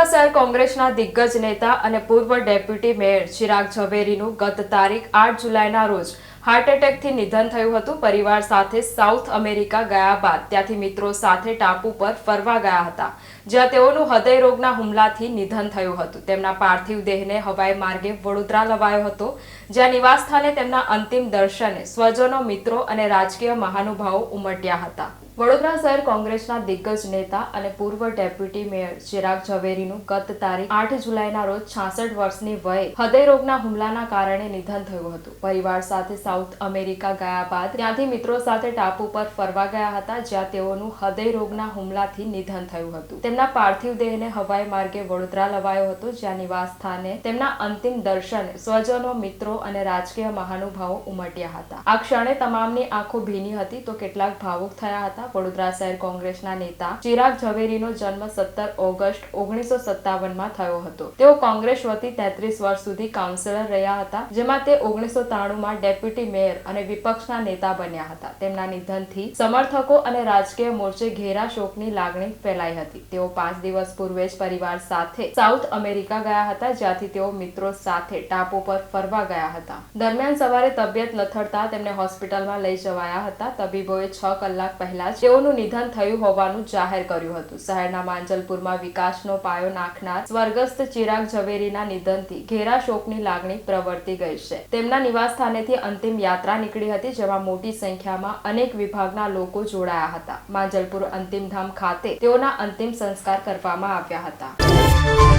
વડોદરા શહેર કોંગ્રેસના દિગ્ગજ નેતા અને પૂર્વ ડેપ્યુટી મેયર ચિરાગ ઝવેરીનું ગત તારીખ આઠ જુલાઈના રોજ હાર્ટ એટેકથી નિધન થયું હતું. પરિવાર સાથે સાઉથ અમેરિકા ગયા બાદ ત્યાંથી મિત્રો સાથે ટાપુ પર ફરવા ગયા હતા, જ્યાં તેઓનું હૃદયરોગના હુમલાથી નિધન થયું હતું. તેમના પાર્થિવ દેહને હવાઈ માર્ગે વડોદરા લવાયો હતો, જ્યાં નિવાસસ્થાને તેમના અંતિમ દર્શને સ્વજનો, મિત્રો અને રાજકીય મહાનુભાવો ઉમટ્યા હતા. વડોદરા શહેર કોંગ્રેસના દિગ્ગજ નેતા અને પૂર્વ ડેપ્યુટી મેયર ચિરાગ ઝવેરીનું ગત તારીખ આઠ જુલાઈના રોજ છાસઠ વર્ષની વયે હૃદયરોગના હુમલાના કારણે નિધન થયું હતું. પરિવાર સાથે સાઉથ અમેરિકા ગયા બાદ ત્યાંથી મિત્રો સાથે ટાપુ પર ફરવા ગયા હતા, જ્યાં તેઓનું હૃદયરોગના હુમલાથી નિધન થયું હતું. તેમના પાર્થિવ દેહને હવાઈ માર્ગે વડોદરા લવાયો હતો, જ્યાં નિવાસ સ્થાને તેમના અંતિમ દર્શન સ્વજનો, મિત્રો અને રાજકીય મહાનુભાવો ઉમટ્યા હતા. આ ક્ષણે તમામની આંખો ભીની હતી તો કેટલાક ભાવુક થયા હતા. વડોદરા શહેર કોંગ્રેસના નેતા ચિરાગ ઝવેરીનો જન્મ સત્તર ઓગસ્ટ ઓગણીસો સત્તાવનમાં થયો હતો. તેઓ કોંગ્રેસ વતી તેત્રીસ વર્ષ સુધી કાઉન્સિલર રહ્યા હતા, જેમાં તે ઓગણીસો ત્રાણુંમાં ડેપ્યુટી મેયર અને વિપક્ષના નેતા બન્યા હતા. તેમના નિધનથી સમર્થકો અને રાજકીય મોરચે ઘેરા શોકની લાગણી ફેલાઈ હતી. તેઓ પાંચ દિવસ પૂર્વે જ પરિવાર સાથે સાઉથ અમેરિકા ગયા હતા, જ્યાંથી તેઓ મિત્રો સાથે ટાપુ પર ફરવા ગયા હતા. દરમિયાન સવારે તબિયત લથડતા તેમને હોસ્પિટલમાં લઈ જવાયા હતા. તબીબોએ છ કલાક પહેલા જ તેઓનું નિધન થયું હોવાનું જાહેર કર્યું હતું. શહેરના માંજલપુરમાં વિકાસનો પાયો નાખનાર સ્વર્ગસ્થ ચિરાગ ઝવેરીના નિધનથી ઘેરા શોકની લાગણી પ્રવર્તી ગઈ છે. તેમના નિવાસ સ્થાનેથી અંતિમ યાત્રા નીકળી હતી, જેમાં મોટી સંખ્યામાં અનેક વિભાગના લોકો જોડાયા હતા. માંજલપુર અંતિમધામ ખાતે તેઓના અંતિમ સંસ્કાર કરવામાં આવ્યા હતા.